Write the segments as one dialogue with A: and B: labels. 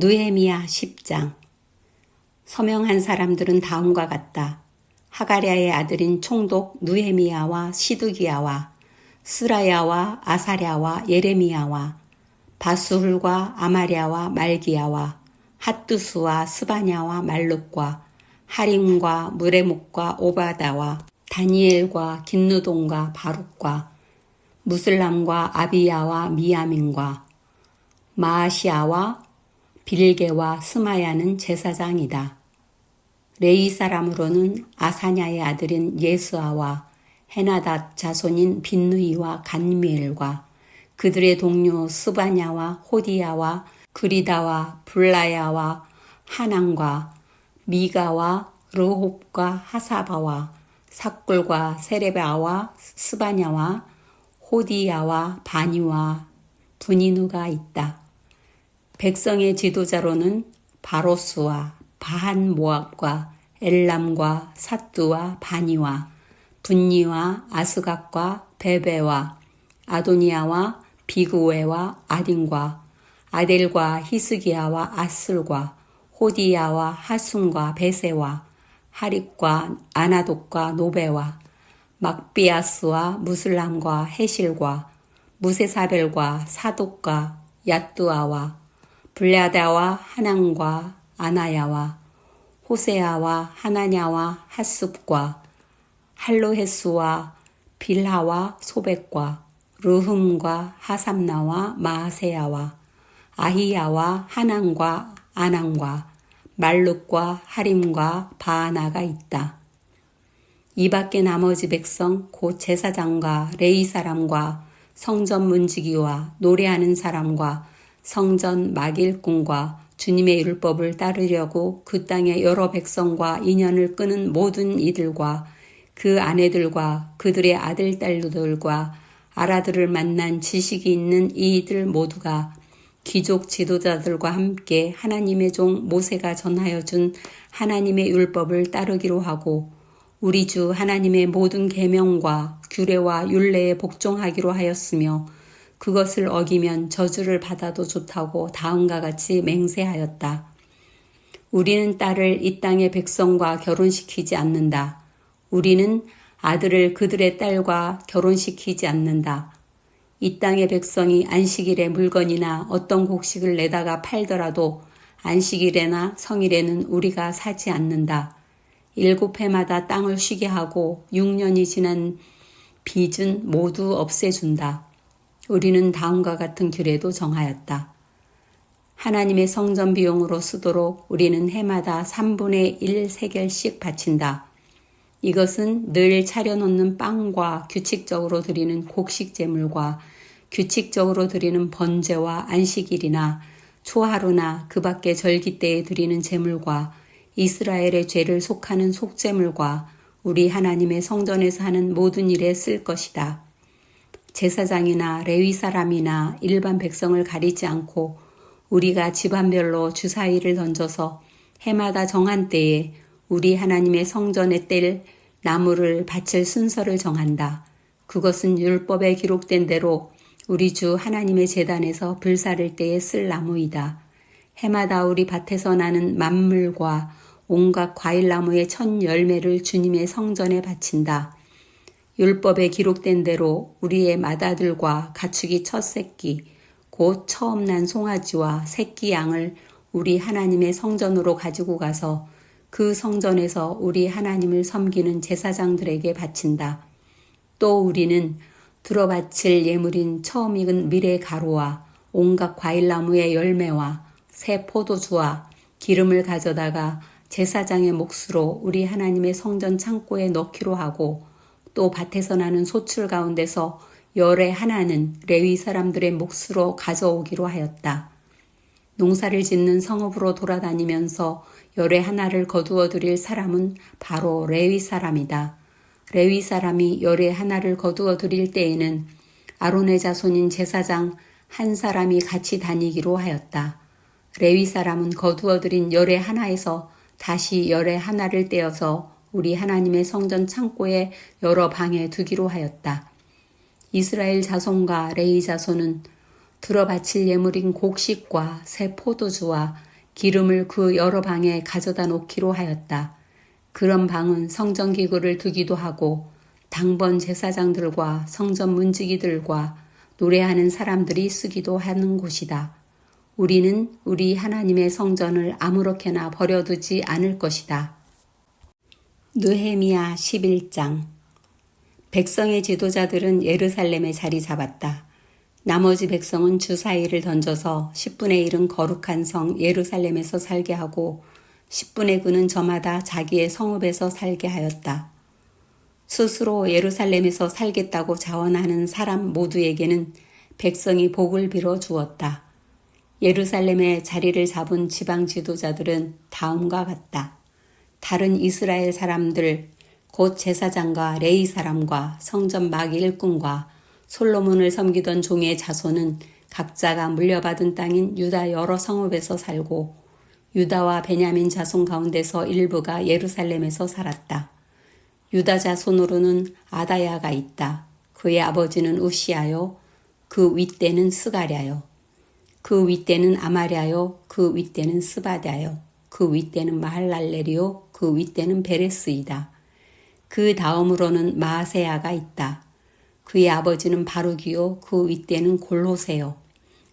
A: 느헤미야 10장 서명한 사람들은 다음과 같다. 하가랴의 아들인 총독 느헤미야와 시드기야와 스라야와 아사랴와 예레미야와 바수훌과 아마랴와 말기야와 핫두스와 스바냐와 말룩과 하림과 무레목과 오바다와 다니엘과 긴누동과 바룩과 무슬람과 아비야와 미야민과 마아시아와 빌게와 스마야는 제사장이다. 레이 사람으로는 아사냐의 아들인 예스아와 헤나닷 자손인 빈누이와 간미엘과 그들의 동료 스바냐와 호디야와 그리다와 블라야와 하난과 미가와 르홉과 하사바와 삭굴과 세레바와 스바냐와 호디야와 바니와 분이누가 있다. 백성의 지도자로는 바로스와 바한 모압과 엘람과 사뚜와 바니와 분니와 아스각과 베베와 아도니아와 비구웨와 아딘과 아델과 히스기야와 아슬과 호디야와 하순과 베세와 하릭과 아나독과 노베와 막비아스와 무슬람과 헤실과 무세사벨과 사독과 야뚜아와 블레아다와 하난과 아나야와 호세아와 하나냐와 하습과 할로헤스와 빌하와 소백과 르흠과 하삼나와 마세야와 아히야와 하난과 아난과 말룩과 하림과 바하나가 있다. 이 밖에 나머지 백성 곧 제사장과 레이 사람과 성전 문지기와 노래하는 사람과 성전 막일꾼과 주님의 율법을 따르려고 그 땅의 여러 백성과 인연을 끄는 모든 이들과 그 아내들과 그들의 아들 딸들과 아라들을 만난 지식이 있는 이들 모두가 귀족 지도자들과 함께 하나님의 종 모세가 전하여 준 하나님의 율법을 따르기로 하고 우리 주 하나님의 모든 계명과 규례와 율례에 복종하기로 하였으며 그것을 어기면 저주를 받아도 좋다고 다음과 같이 맹세하였다. 우리는 딸을 이 땅의 백성과 결혼시키지 않는다. 우리는 아들을 그들의 딸과 결혼시키지 않는다. 이 땅의 백성이 안식일에 물건이나 어떤 곡식을 내다가 팔더라도 안식일에나 성일에는 우리가 사지 않는다. 일곱 해마다 땅을 쉬게 하고 6년이 지난 빚은 모두 없애준다. 우리는 다음과 같은 규례도 정하였다. 하나님의 성전 비용으로 쓰도록 우리는 해마다 3분의 1 세겔씩 바친다. 이것은 늘 차려놓는 빵과 규칙적으로 드리는 곡식 제물과 규칙적으로 드리는 번제와 안식일이나 초하루나 그 밖의 절기 때에 드리는 제물과 이스라엘의 죄를 속하는 속제물과 우리 하나님의 성전에서 하는 모든 일에 쓸 것이다. 제사장이나 레위 사람이나 일반 백성을 가리지 않고 우리가 집안별로 주사위를 던져서 해마다 정한 때에 우리 하나님의 성전에 뗄 나무를 바칠 순서를 정한다. 그것은 율법에 기록된 대로 우리 주 하나님의 재단에서 불사를 때에 쓸 나무이다. 해마다 우리 밭에서 나는 만물과 온갖 과일나무의 첫 열매를 주님의 성전에 바친다. 율법에 기록된 대로 우리의 맏아들과 가축이 첫 새끼, 곧 처음 난 송아지와 새끼 양을 우리 하나님의 성전으로 가지고 가서 그 성전에서 우리 하나님을 섬기는 제사장들에게 바친다. 또 우리는 들어 바칠 예물인 처음 익은 미래 가루와 온갖 과일나무의 열매와 새 포도주와 기름을 가져다가 제사장의 몫으로 우리 하나님의 성전 창고에 넣기로 하고 또 밭에서 나는 소출 가운데서 열의 하나는 레위 사람들의 몫으로 가져오기로 하였다. 농사를 짓는 성읍으로 돌아다니면서 열의 하나를 거두어 드릴 사람은 바로 레위 사람이다. 레위 사람이 열의 하나를 거두어 드릴 때에는 아론의 자손인 제사장 한 사람이 같이 다니기로 하였다. 레위 사람은 거두어 드린 열의 하나에서 다시 열의 하나를 떼어서 우리 하나님의 성전 창고에 여러 방에 두기로 하였다. 이스라엘 자손과 레이 자손은 들어 바칠 예물인 곡식과 새 포도주와 기름을 그 여러 방에 가져다 놓기로 하였다. 그런 방은 성전 기구를 두기도 하고 당번 제사장들과 성전 문지기들과 노래하는 사람들이 쓰기도 하는 곳이다. 우리는 우리 하나님의 성전을 아무렇게나 버려두지 않을 것이다. 느헤미야 11장 백성의 지도자들은 예루살렘에 자리 잡았다. 나머지 백성은 주사위를 던져서 10분의 1은 거룩한 성 예루살렘에서 살게 하고 10분의 9는 저마다 자기의 성읍에서 살게 하였다. 스스로 예루살렘에서 살겠다고 자원하는 사람 모두에게는 백성이 복을 빌어 주었다. 예루살렘에 자리를 잡은 지방 지도자들은 다음과 같다. 다른 이스라엘 사람들, 곧 제사장과 레이 사람과 성전 마귀 일꾼과 솔로몬을 섬기던 종의 자손은 각자가 물려받은 땅인 유다 여러 성읍에서 살고 유다와 베냐민 자손 가운데서 일부가 예루살렘에서 살았다. 유다 자손으로는 아다야가 있다. 그의 아버지는 우시아요. 그 윗대는 스가랴요. 그 윗대는 아마랴요. 그 윗대는 스바다요. 그 윗대는 마할랄레리요. 그 윗대는 베레스이다. 그 다음으로는 마세야가 있다. 그의 아버지는 바루기요. 그 윗대는 골호세요.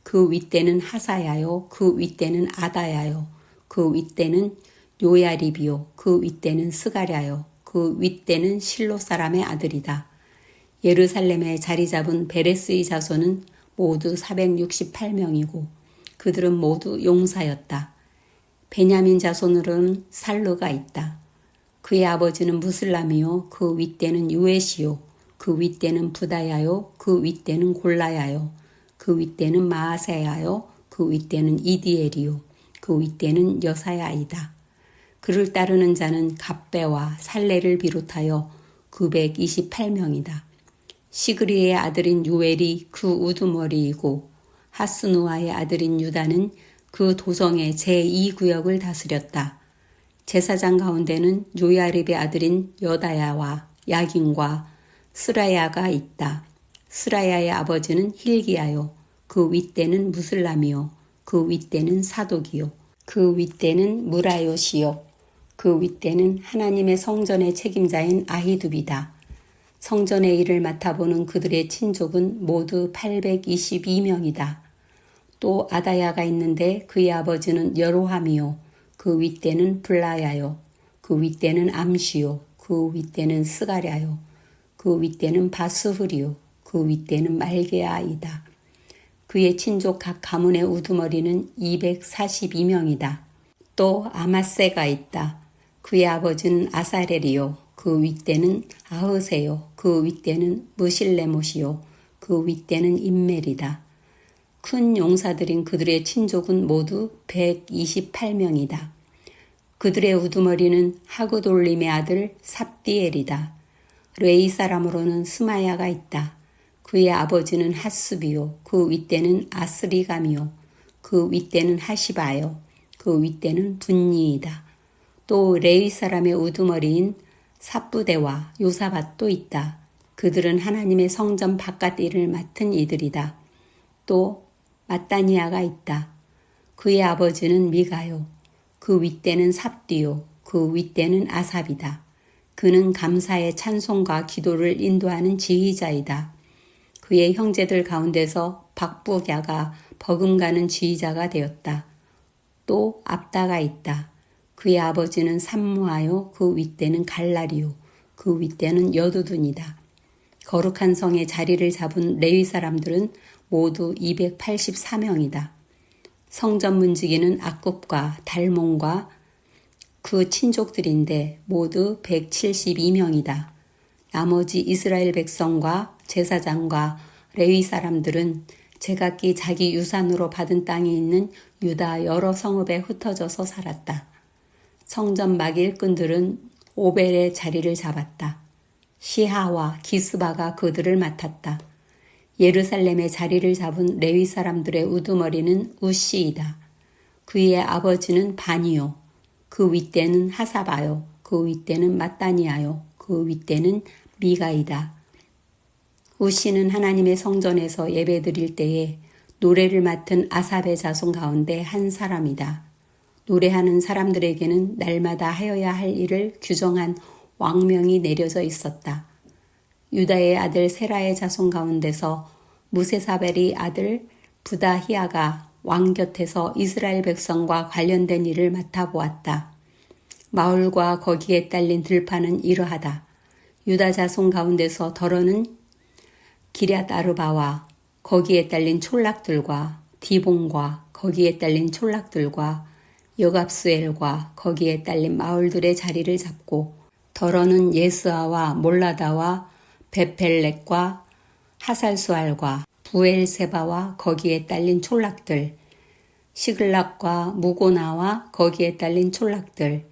A: 그 윗대는 하사야요. 그 윗대는 아다야요. 그 윗대는 요야리비요. 그 윗대는 스가랴요. 그 윗대는 실로 사람의 아들이다. 예루살렘에 자리 잡은 베레스의 자손은 모두 468명이고 그들은 모두 용사였다. 베냐민 자손으로는 살루가 있다. 그의 아버지는 무슬람이요 그 윗대는 유에시요 그 윗대는 부다야요 그 윗대는 골라야요 그 윗대는 마아세야요 그 윗대는 이디엘이요 그 윗대는 여사야이다. 그를 따르는 자는 갑배와 살레를 비롯하여 928명이다. 시그리의 아들인 유엘이 그 우두머리이고 하스누아의 아들인 유다는 그 도성의 제2구역을 다스렸다. 제사장 가운데는 요야립의 아들인 여다야와 야긴과 스라야가 있다. 스라야의 아버지는 힐기야요. 그 윗대는 무슬람이요. 그 윗대는 사독이요. 그 윗대는 무라요시요. 그 윗대는 하나님의 성전의 책임자인 아히두비다. 성전의 일을 맡아보는 그들의 친족은 모두 822명이다. 또 아다야가 있는데 그의 아버지는 여로함이요. 그 윗대는 블라야요. 그 윗대는 암시요. 그 윗대는 스가랴요. 그 윗대는 바스후리요. 그 윗대는 말게아이다. 그의 친족 각 가문의 우두머리는 242명이다. 또 아마세가 있다. 그의 아버지는 아사렐이요. 그 윗대는 아흐세요. 그 윗대는 무실레못이요. 그 윗대는 인멜이다. 큰 용사들인 그들의 친족은 모두 128명이다. 그들의 우두머리는 하구돌림의 아들 삽디엘이다. 레이 사람으로는 스마야가 있다. 그의 아버지는 하스비요. 그 윗대는 아스리감이요. 그 윗대는 하시바요. 그 윗대는 분니이다. 또 레위 사람의 우두머리인 삽부대와 요사밭도 있다. 그들은 하나님의 성전 바깥 일을 맡은 이들이다. 또 마따니아가 있다. 그의 아버지는 미가요. 그 윗대는 삽디요. 그 윗대는 아삽이다. 그는 감사의 찬송과 기도를 인도하는 지휘자이다. 그의 형제들 가운데서 박부갸가 버금가는 지휘자가 되었다. 또 압다가 있다. 그의 아버지는 삼무하요 그 윗대는 갈라리요 그 윗대는 여두둔이다. 거룩한 성에 자리를 잡은 레위 사람들은 모두 284명이다. 성전 문지기는 악굽과 달몽과 그 친족들인데 모두 172명이다. 나머지 이스라엘 백성과 제사장과 레위 사람들은 제각기 자기 유산으로 받은 땅에 있는 유다 여러 성읍에 흩어져서 살았다. 성전 막 일꾼들은 오벨의 자리를 잡았다. 시하와 기스바가 그들을 맡았다. 예루살렘의 자리를 잡은 레위 사람들의 우두머리는 우시이다. 그의 아버지는 바니요. 그 윗대는 하사바요. 그 윗대는 마따니아요. 그 윗대는 미가이다. 우시는 하나님의 성전에서 예배드릴 때에 노래를 맡은 아삽의 자손 가운데 한 사람이다. 노래하는 사람들에게는 날마다 하여야 할 일을 규정한 왕명이 내려져 있었다. 유다의 아들 세라의 자손 가운데서 무세사벨이 아들 부다히아가 왕 곁에서 이스라엘 백성과 관련된 일을 맡아보았다. 마을과 거기에 딸린 들판은 이러하다. 유다 자손 가운데서 더러는 기럇 아르바와 거기에 딸린 촌락들과 디본과 거기에 딸린 촌락들과 여갑스엘과 거기에 딸린 마을들의 자리를 잡고 더러는 예스아와 몰라다와 베펠렉과 하살수알과 부엘세바와 거기에 딸린 촌락들 시글락과 무고나와 거기에 딸린 촌락들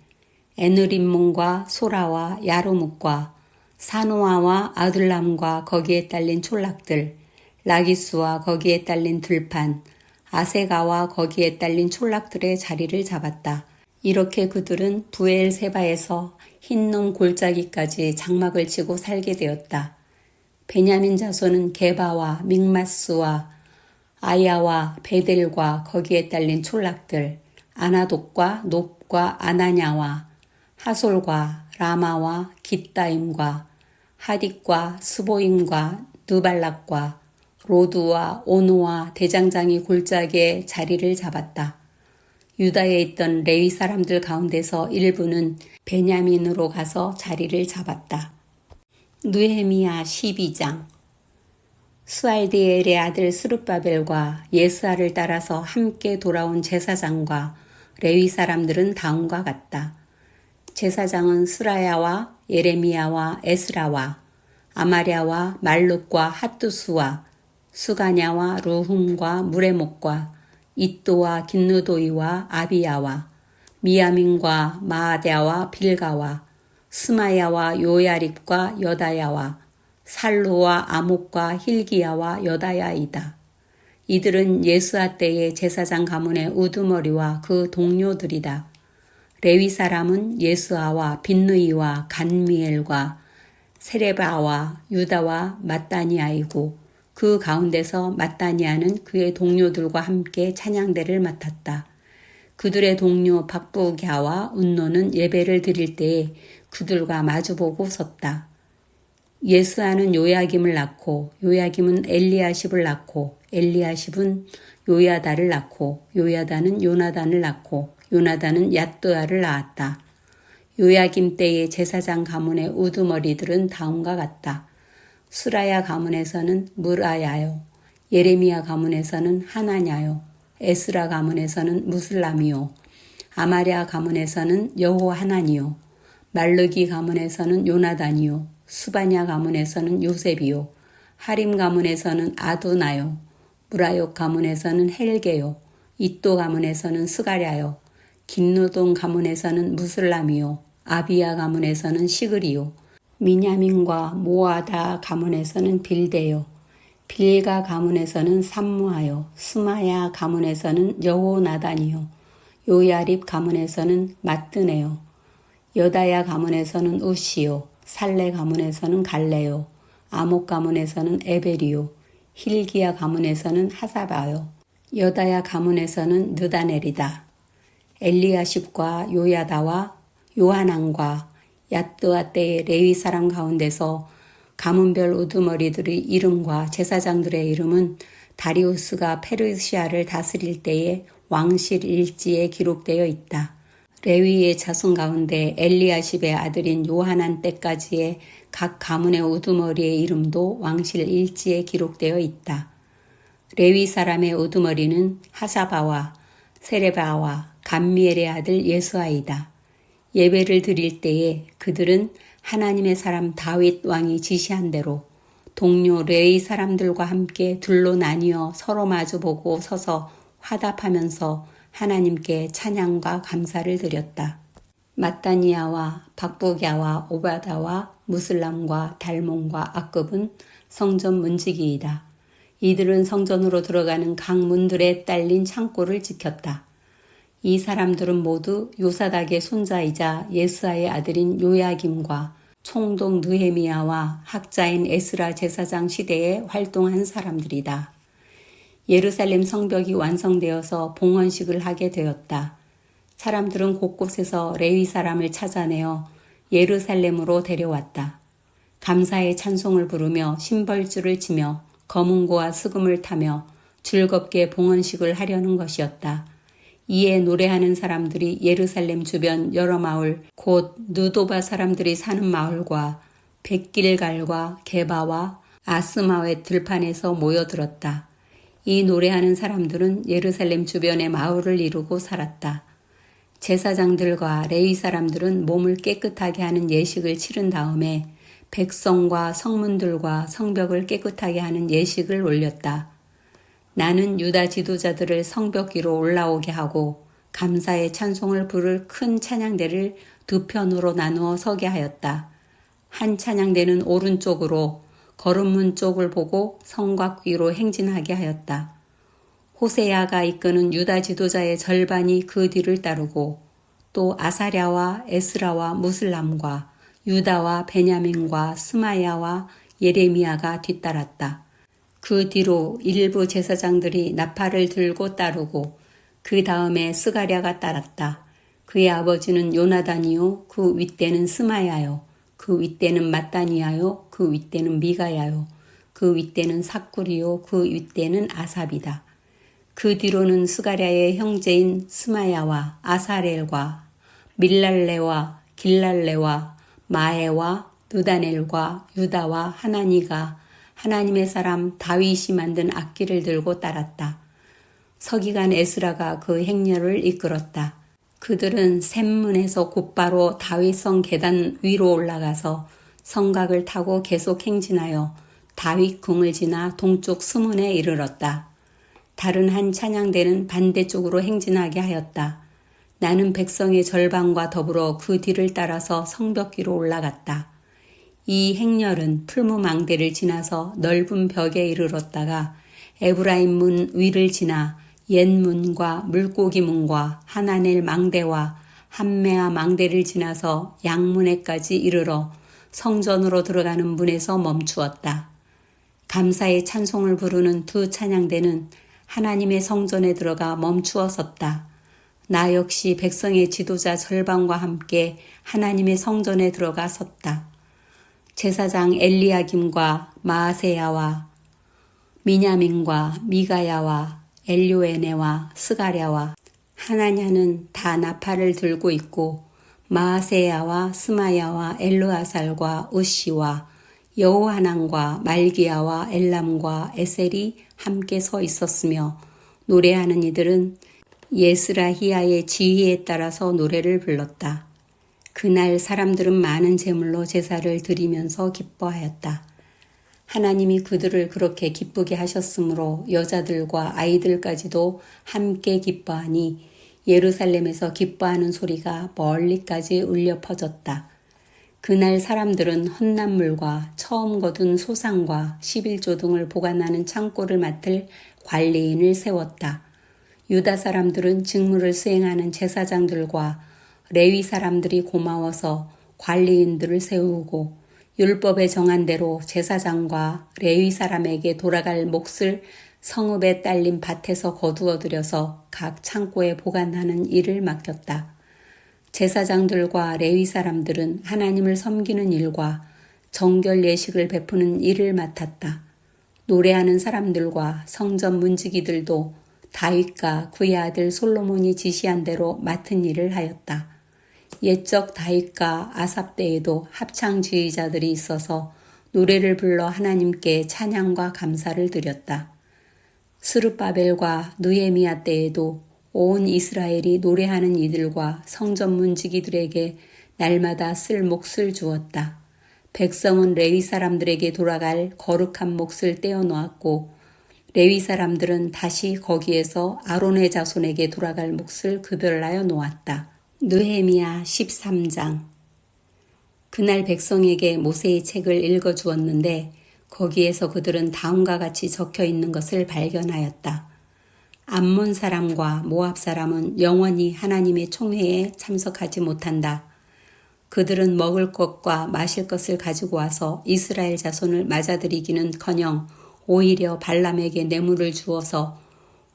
A: 에느림문과 소라와 야로묵과 사노아와 아들람과 거기에 딸린 촌락들 라기스와 거기에 딸린 들판 아세가와 거기에 딸린 촌락들의 자리를 잡았다. 이렇게 그들은 부엘세바에서 흰놈 골짜기까지 장막을 치고 살게 되었다. 베냐민 자손은 게바와 믹마스와 아야와 베델과 거기에 딸린 촌락들, 아나독과 높과 아나냐와 하솔과 라마와 기따임과 하딕과 스보임과 느발락과 로드와 오노와 대장장이 골짜기에 자리를 잡았다. 유다에 있던 레위 사람들 가운데서 일부는 베냐민으로 가서 자리를 잡았다. 느헤미야 12장 수알디엘의 아들 스룹바벨과 예스아를 따라서 함께 돌아온 제사장과 레위 사람들은 다음과 같다. 제사장은 스라야와 예레미야와 에스라와 아마랴와 말룩과 핫두스와 수가냐와 루훔과 무레목과 이또와 긴누도이와 아비야와 미야민과 마아랴와 빌가와 스마야와 요야립과 여다야와 살루와 아목과 힐기야와 여다야이다. 이들은 예수아 때의 제사장 가문의 우두머리와 그 동료들이다. 레위 사람은 예수아와 빈느이와 간미엘과 세레바와 유다와 마따니아이고 그 가운데서 마따니아는 그의 동료들과 함께 찬양대를 맡았다. 그들의 동료 박부갸와 운노는 예배를 드릴 때에 그들과 마주보고 섰다. 예스아는 요야김을 낳고 요야김은 엘리아십을 낳고 엘리아십은 요야다를 낳고 요야다는 요나단을 낳고 요나단은 야뜨아를 낳았다. 요야김 때의 제사장 가문의 우두머리들은 다음과 같다. 수라야 가문에서는 무라야요. 예레미야 가문에서는 하나냐요. 에스라 가문에서는 무슬람이요. 아마랴 가문에서는 여호 하나니요. 말르기 가문에서는 요나단이요. 수바냐 가문에서는 요셉이요. 하림 가문에서는 아도나요. 무라욕 가문에서는 헬게요. 이또 가문에서는 스가랴요. 긴노동 가문에서는 무슬람이요. 아비야 가문에서는 시그리요. 미냐민과 모아다 가문에서는 빌데요. 빌가 가문에서는 삼무하요. 스마야 가문에서는 여호나단이요. 요야립 가문에서는 마뜨네요. 여다야 가문에서는 우시요. 살레 가문에서는 갈레요. 아목 가문에서는 에베리요. 힐기야 가문에서는 하사바요. 여다야 가문에서는 느다넬이다. 엘리야십과 요야다와 요하난과 야뜨아 때의 레위 사람 가운데서 가문별 우두머리들의 이름과 제사장들의 이름은 다리우스가 페르시아를 다스릴 때의 왕실 일지에 기록되어 있다. 레위의 자손 가운데 엘리아십의 아들인 요하난 때까지의 각 가문의 우두머리의 이름도 왕실 일지에 기록되어 있다. 레위 사람의 우두머리는 하사바와 세레바와 감미엘의 아들 예수아이다. 예배를 드릴 때에 그들은 하나님의 사람 다윗 왕이 지시한 대로 동료 레이 사람들과 함께 둘로 나뉘어 서로 마주보고 서서 화답하면서 하나님께 찬양과 감사를 드렸다. 마따니아와 박부갸와 오바다와 무슬람과 달몬과 악급은 성전 문지기이다. 이들은 성전으로 들어가는 강문들에 딸린 창고를 지켰다. 이 사람들은 모두 요사닥의 손자이자 예스아의 아들인 요야김과 총독 느헤미야와 학자인 에스라 제사장 시대에 활동한 사람들이다. 예루살렘 성벽이 완성되어서 봉헌식을 하게 되었다. 사람들은 곳곳에서 레위 사람을 찾아내어 예루살렘으로 데려왔다. 감사의 찬송을 부르며 심벌줄을 치며 검은고와 수금을 타며 즐겁게 봉헌식을 하려는 것이었다. 이에 노래하는 사람들이 예루살렘 주변 여러 마을, 곧 누도바 사람들이 사는 마을과 백길갈과 게바와 아스마의 들판에서 모여들었다. 이 노래하는 사람들은 예루살렘 주변의 마을을 이루고 살았다. 제사장들과 레위 사람들은 몸을 깨끗하게 하는 예식을 치른 다음에 백성과 성문들과 성벽을 깨끗하게 하는 예식을 올렸다. 나는 유다 지도자들을 성벽 위로 올라오게 하고 감사의 찬송을 부를 큰 찬양대를 두 편으로 나누어 서게 하였다. 한 찬양대는 오른쪽으로 거름문 쪽을 보고 성곽 위로 행진하게 하였다. 호세야가 이끄는 유다 지도자의 절반이 그 뒤를 따르고 또 아사랴와 에스라와 무슬람과 유다와 베냐민과 스마야와 예레미야가 뒤따랐다. 그 뒤로 일부 제사장들이 나팔을 들고 따르고 그 다음에 스가랴가 따랐다. 그의 아버지는 요나단이요 그 윗대는 스마야요 그 윗대는 마따니야요 그 윗대는 미가야요 그 윗대는 사꾸리요 그 윗대는 아삽이다. 그 뒤로는 스가랴의 형제인 스마야와 아사렐과 밀랄레와 길랄레와 마에와 느다넬과 유다와 하나니가 하나님의 사람 다윗이 만든 악기를 들고 따랐다. 서기관 에스라가 그 행렬을 이끌었다. 그들은 샘문에서 곧바로 다윗성 계단 위로 올라가서 성곽을 타고 계속 행진하여 다윗 궁을 지나 동쪽 수문에 이르렀다. 다른 한 찬양대는 반대쪽으로 행진하게 하였다. 나는 백성의 절반과 더불어 그 뒤를 따라서 성벽 위로 올라갔다. 이 행렬은 풀무망대를 지나서 넓은 벽에 이르렀다가 에브라임 문 위를 지나 옛 문과 물고기 문과 하나넬 망대와 한메아 망대를 지나서 양문에까지 이르러 성전으로 들어가는 문에서 멈추었다. 감사의 찬송을 부르는 두 찬양대는 하나님의 성전에 들어가 멈추어 섰다. 나 역시 백성의 지도자 절반과 함께 하나님의 성전에 들어가 섰다. 제사장 엘리야김과 마아세야와 미냐민과 미가야와 엘료에네와 스가랴와 하나냐는 다 나팔을 들고 있고 마아세야와 스마야와 엘루아살과 우시와 여호하난과 말기야와 엘람과 에셀이 함께 서 있었으며 노래하는 이들은 예스라히야의 지휘에 따라서 노래를 불렀다. 그날 사람들은 많은 제물로 제사를 드리면서 기뻐하였다. 하나님이 그들을 그렇게 기쁘게 하셨으므로 여자들과 아이들까지도 함께 기뻐하니 예루살렘에서 기뻐하는 소리가 멀리까지 울려 퍼졌다. 그날 사람들은 헛난물과 처음 거둔 소상과 11조 등을 보관하는 창고를 맡을 관리인을 세웠다. 유다 사람들은 직무를 수행하는 제사장들과 레위 사람들이 고마워서 관리인들을 세우고 율법에 정한 대로 제사장과 레위 사람에게 돌아갈 몫을 성읍에 딸린 밭에서 거두어 들여서 각 창고에 보관하는 일을 맡겼다. 제사장들과 레위 사람들은 하나님을 섬기는 일과 정결 예식을 베푸는 일을 맡았다. 노래하는 사람들과 성전 문지기들도 다윗과 그의 아들 솔로몬이 지시한 대로 맡은 일을 하였다. 옛적 다윗과 아삽 때에도 합창주의자들이 있어서 노래를 불러 하나님께 찬양과 감사를 드렸다. 스룹바벨과 느에미아 때에도 온 이스라엘이 노래하는 이들과 성전 문지기들에게 날마다 쓸 몫을 주었다. 백성은 레위 사람들에게 돌아갈 거룩한 몫을 떼어 놓았고 레위 사람들은 다시 거기에서 아론의 자손에게 돌아갈 몫을 급별하여 놓았다. 느헤미야 13장 그날 백성에게 모세의 책을 읽어 주었는데 거기에서 그들은 다음과 같이 적혀 있는 것을 발견하였다. 암몬 사람과 모압 사람은 영원히 하나님의 총회에 참석하지 못한다. 그들은 먹을 것과 마실 것을 가지고 와서 이스라엘 자손을 맞아들이기는 커녕 오히려 발람에게 뇌물을 주어서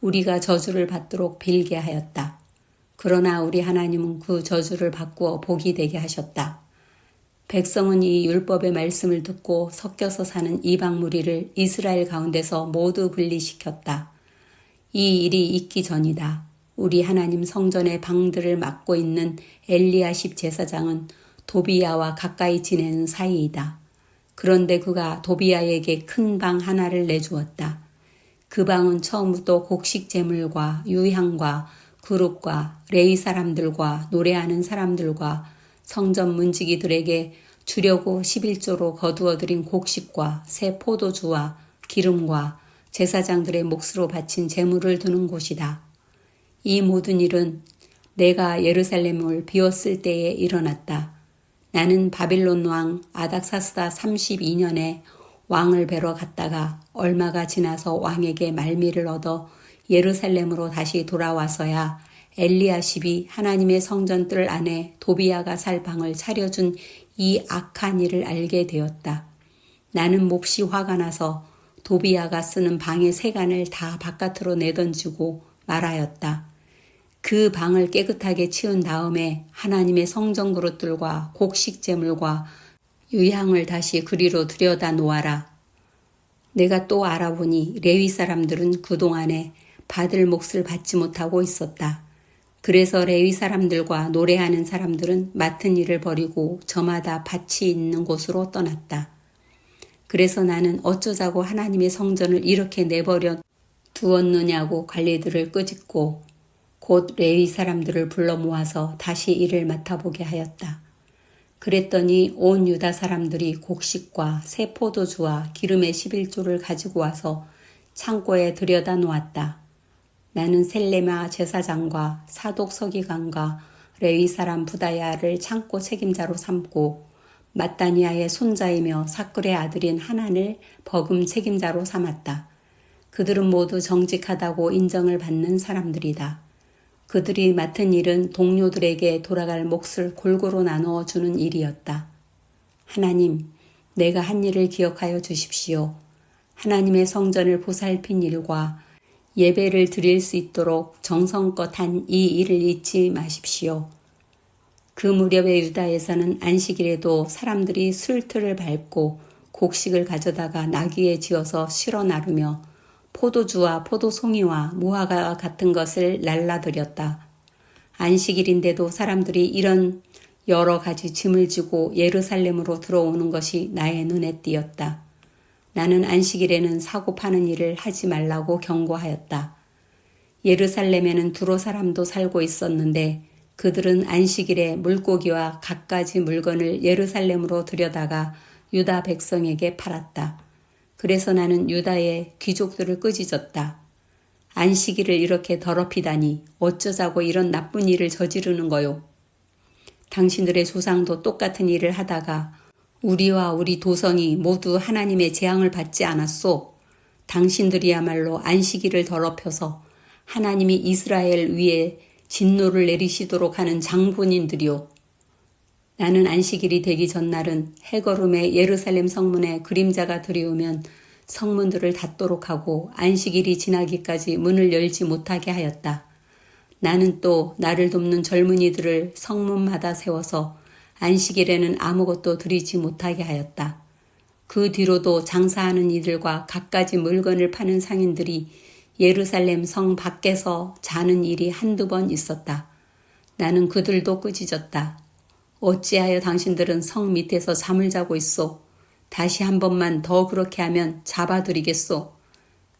A: 우리가 저주를 받도록 빌게 하였다. 그러나 우리 하나님은 그 저주를 바꾸어 복이 되게 하셨다. 백성은 이 율법의 말씀을 듣고 섞여서 사는 이방 무리를 이스라엘 가운데서 모두 분리시켰다. 이 일이 있기 전이다. 우리 하나님 성전의 방들을 맡고 있는 엘리야십 제사장은 도비야와 가까이 지내는 사이이다. 그런데 그가 도비야에게 큰 방 하나를 내주었다. 그 방은 처음부터 곡식 제물과 유향과 그룹과 레이 사람들과 노래하는 사람들과 성전 문지기들에게 주려고 11조로 거두어들인 곡식과 새 포도주와 기름과 제사장들의 몫으로 바친 제물을 두는 곳이다. 이 모든 일은 내가 예루살렘을 비웠을 때에 일어났다. 나는 바빌론 왕 아닥사스다 32년에 왕을 뵈러 갔다가 얼마가 지나서 왕에게 말미를 얻어 예루살렘으로 다시 돌아와서야 엘리야십이 하나님의 성전 뜰 안에 도비야가 살 방을 차려준 이 악한 일을 알게 되었다. 나는 몹시 화가 나서 도비야가 쓰는 방의 세간을 다 바깥으로 내던지고 말하였다. 그 방을 깨끗하게 치운 다음에 하나님의 성전 그릇들과 곡식 제물과 유향을 다시 그리로 들여다 놓아라. 내가 또 알아보니 레위 사람들은 그동안에 받을 몫을 받지 못하고 있었다. 그래서 레위 사람들과 노래하는 사람들은 맡은 일을 버리고 저마다 밭이 있는 곳으로 떠났다. 그래서 나는 어쩌자고 하나님의 성전을 이렇게 내버려 두었느냐고 관리들을 끄집고 곧 레위 사람들을 불러 모아서 다시 일을 맡아보게 하였다. 그랬더니 온 유다 사람들이 곡식과 새 포도주와 기름의 11조를 가지고 와서 창고에 들여다 놓았다. 나는 셀레마 제사장과 사독 서기관과 레위 사람 부다야를 창고 책임자로 삼고 마따니아의 손자이며 사끌의 아들인 하난을 버금 책임자로 삼았다. 그들은 모두 정직하다고 인정을 받는 사람들이다. 그들이 맡은 일은 동료들에게 돌아갈 몫을 골고루 나누어 주는 일이었다. 하나님, 내가 한 일을 기억하여 주십시오. 하나님의 성전을 보살핀 일과 예배를 드릴 수 있도록 정성껏 한 이 일을 잊지 마십시오. 그 무렵의 유다에서는 안식일에도 사람들이 술틀을 밟고 곡식을 가져다가 나귀에 지어서 실어 나르며 포도주와 포도송이와 무화과 같은 것을 날라드렸다. 안식일인데도 사람들이 이런 여러 가지 짐을 지고 예루살렘으로 들어오는 것이 나의 눈에 띄었다. 나는 안식일에는 사고 파는 일을 하지 말라고 경고하였다. 예루살렘에는 두로 사람도 살고 있었는데 그들은 안식일에 물고기와 갖가지 물건을 예루살렘으로 들여다가 유다 백성에게 팔았다. 그래서 나는 유다의 귀족들을 끄짖었다. 안식일을 이렇게 더럽히다니 어쩌자고 이런 나쁜 일을 저지르는 거요. 당신들의 조상도 똑같은 일을 하다가 우리와 우리 도성이 모두 하나님의 재앙을 받지 않았소. 당신들이야말로 안식일을 더럽혀서 하나님이 이스라엘 위에 진노를 내리시도록 하는 장본인들이요. 나는 안식일이 되기 전날은 해거름의 예루살렘 성문에 그림자가 들이오면 성문들을 닫도록 하고 안식일이 지나기까지 문을 열지 못하게 하였다. 나는 또 나를 돕는 젊은이들을 성문마다 세워서 안식일에는 아무것도 드리지 못하게 하였다. 그 뒤로도 장사하는 이들과 갖가지 물건을 파는 상인들이 예루살렘 성 밖에서 자는 일이 한두 번 있었다. 나는 그들도 꾸짖었다. 어찌하여 당신들은 성 밑에서 잠을 자고 있소? 다시 한 번만 더 그렇게 하면 잡아드리겠소.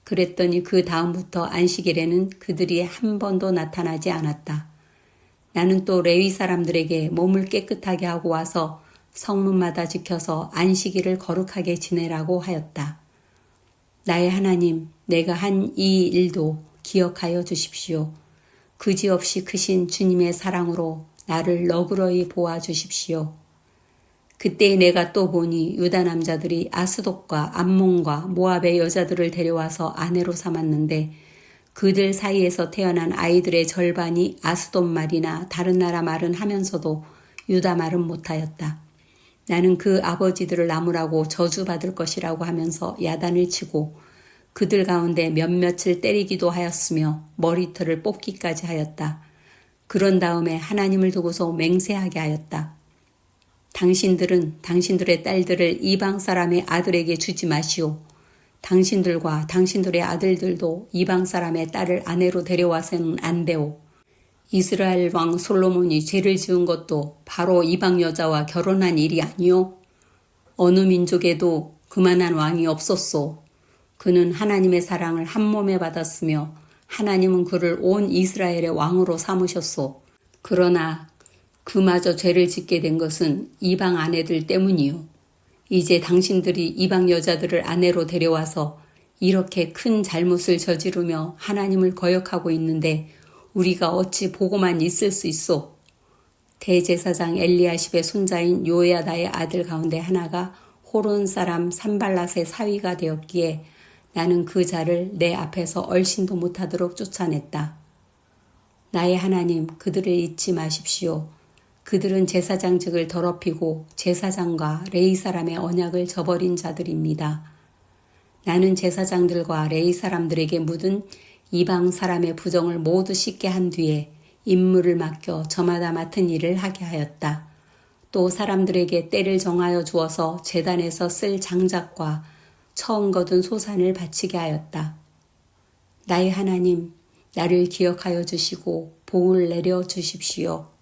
A: 그랬더니 그 다음부터 안식일에는 그들이 한 번도 나타나지 않았다. 나는 또 레위 사람들에게 몸을 깨끗하게 하고 와서 성문마다 지켜서 안식일을 거룩하게 지내라고 하였다. 나의 하나님, 내가 한 이 일도 기억하여 주십시오. 그지없이 크신 주님의 사랑으로 나를 너그러이 보아 주십시오. 그때 내가 또 보니 유다 남자들이 아스돗과 암몬과 모압의 여자들을 데려와서 아내로 삼았는데 그들 사이에서 태어난 아이들의 절반이 아스돗 말이나 다른 나라 말은 하면서도 유다 말은 못하였다. 나는 그 아버지들을 나무라고 저주받을 것이라고 하면서 야단을 치고 그들 가운데 몇몇을 때리기도 하였으며 머리털을 뽑기까지 하였다. 그런 다음에 하나님을 두고서 맹세하게 하였다. 당신들은 당신들의 딸들을 이방 사람의 아들에게 주지 마시오. 당신들과 당신들의 아들들도 이방 사람의 딸을 아내로 데려와서는 안 되오. 이스라엘 왕 솔로몬이 죄를 지은 것도 바로 이방 여자와 결혼한 일이 아니오. 어느 민족에도 그만한 왕이 없었소. 그는 하나님의 사랑을 한 몸에 받았으며 하나님은 그를 온 이스라엘의 왕으로 삼으셨소. 그러나 그마저 죄를 짓게 된 것은 이방 아내들 때문이요. 이제 당신들이 이방 여자들을 아내로 데려와서 이렇게 큰 잘못을 저지르며 하나님을 거역하고 있는데 우리가 어찌 보고만 있을 수 있소? 대제사장 엘리야십의 손자인 요야다의 아들 가운데 하나가 호론 사람 산발랏의 사위가 되었기에 나는 그 자를 내 앞에서 얼씬도 못하도록 쫓아냈다. 나의 하나님 그들을 잊지 마십시오. 그들은 제사장직을 더럽히고 제사장과 레이 사람의 언약을 저버린 자들입니다. 나는 제사장들과 레이 사람들에게 묻은 이방 사람의 부정을 모두 씻게 한 뒤에 임무를 맡겨 저마다 맡은 일을 하게 하였다. 또 사람들에게 때를 정하여 주어서 재단에서 쓸 장작과 처음 거둔 소산을 바치게 하였다. 나의 하나님, 나를 기억하여 주시고 복을 내려 주십시오.